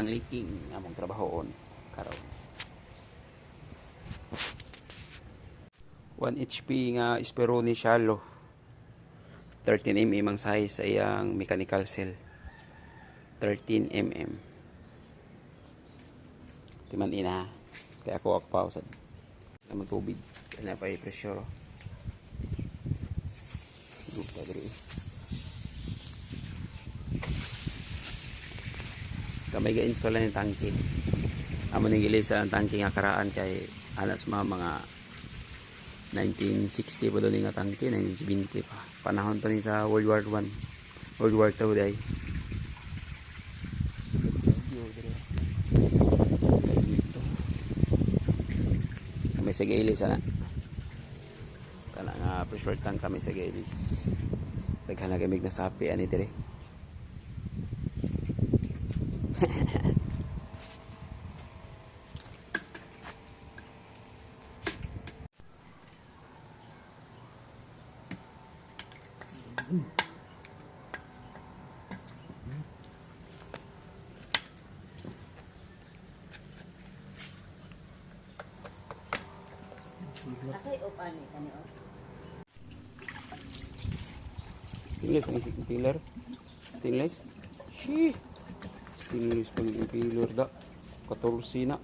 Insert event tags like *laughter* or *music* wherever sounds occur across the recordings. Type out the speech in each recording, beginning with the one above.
ang leaking among trabahoon karon. 1 HP nga Speroni shallow. 13 mm ang size sa iyang mechanical cell. 13 mm timan ina kaya ako ako pausad naman tubig. Kaya pa i-pressure Lupa diri kamay ga install ng tangke amo ning gilid sa tangke nga karaan kay alas mga mga 1960 pa doon nga tangke 1970 pa. Panahon pa ni sa World War 1 World War 2 day. Kami sa gilis ana kana nga pressure tank kami sa gilis daghan na kami nasapi ani dire Stainless ang impeller. Stainless. Shee. Stainless pag impeller da. 14 na.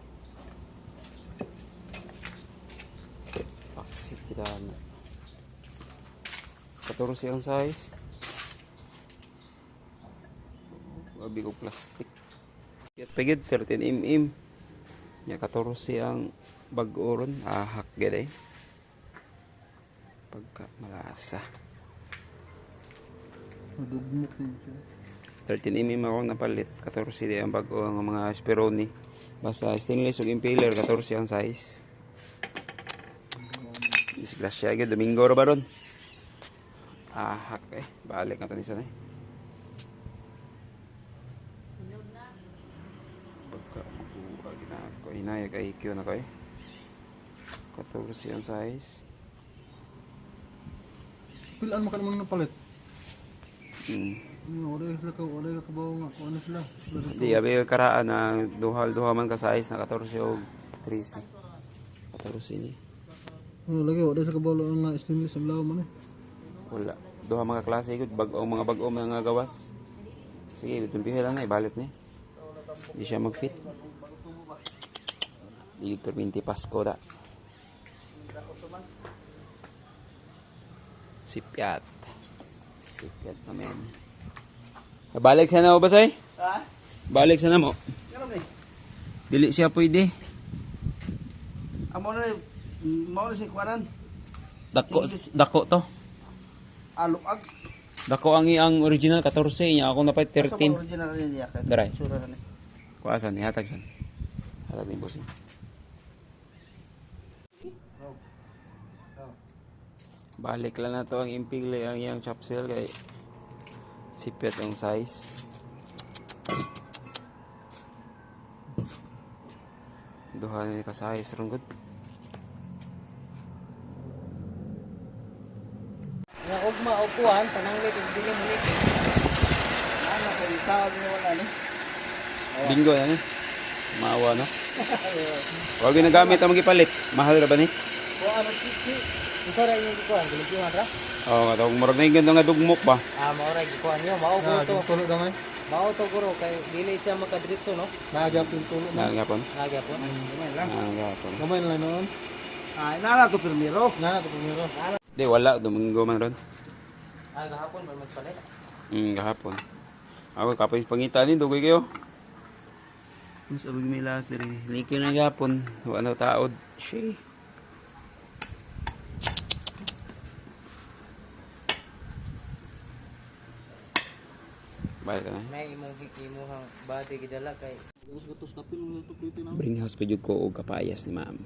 Paksit kita na. 14 ang size. Wabi ko plastic. Yat pagid 13 mm. Ya 14 ang bag-oron. Ahak gid eh. Pagka malasa. Madugmok din siya. 13 mm ako napalit 14 di ang bago ang mga Speroni basta stainless ug impaler 14 ang size. Disgrasya gyud domingo ra ba ron ahak eh. Balik na to ni sanay pagka mabuha ginako hinayag IQ na ko eh. 14 ang size. Pilaan mo ka naman ng palit. hmm. Ano. Di, abi karaan na duhal duha man ka size na 14 o 13. 14 ni. Ano, lagi, wala sila ka ba nga stainless ang lawa man eh. Wala. Duha mga klase gud bag mga bag-o mga gawas. Sige, bitumpihe lang na ibalit ni. Di siya mag-fit. Di perminti Pasko da. Sipyat. Sipyat na men. Balik sana mo basay? Ha? Balik sana mo. Ni? Dili siya pwede. Amo na mo na si kuanan. Dako dako to. Alukag. Dako ang iyang original 14 niya ako napay Asa ba 13. original ni niya? Daray. Sura ni. Kuasan ni hatag san. Hatag ni boss. Balik lang na to ang impigli ang iyang chopsel kay sipet ang size. Duha ni ka size ron gud. Nga ugma o kuan pananglit ug dili mo lik. Ano ko ni tao ni wala ni. Bingo yan eh. Maawa no. *laughs* Wag na gamit ang gipalit. Mahal ra ba ni? O ano kiki. Ito ra yung kuan, dili ko ra. Oo, nga tawag murag na yung ganda nga dugmok ba? Ah mao ra yung kuan niyo, mao Ah, to. tulo na nga. Mao to guro kay dili siya makadiretso no. Nagyap yung tulo na. Nagapon. Nagyapon. Gamay lang. Nagapon. Gamay na lang noon. Ah, inana to primero. Na, ito pumiro. Di wala domingo man ron. Ah gahapon man magpalit. Mm, gahapon. Ako kapoy pangita ni dugoy kayo. Mas abig may last diri. Niki na gahapon. Wala na taod. Shi. Balik na. May imong imong body gidala kay. Bring house pa jud ko og kapayas ni ma'am.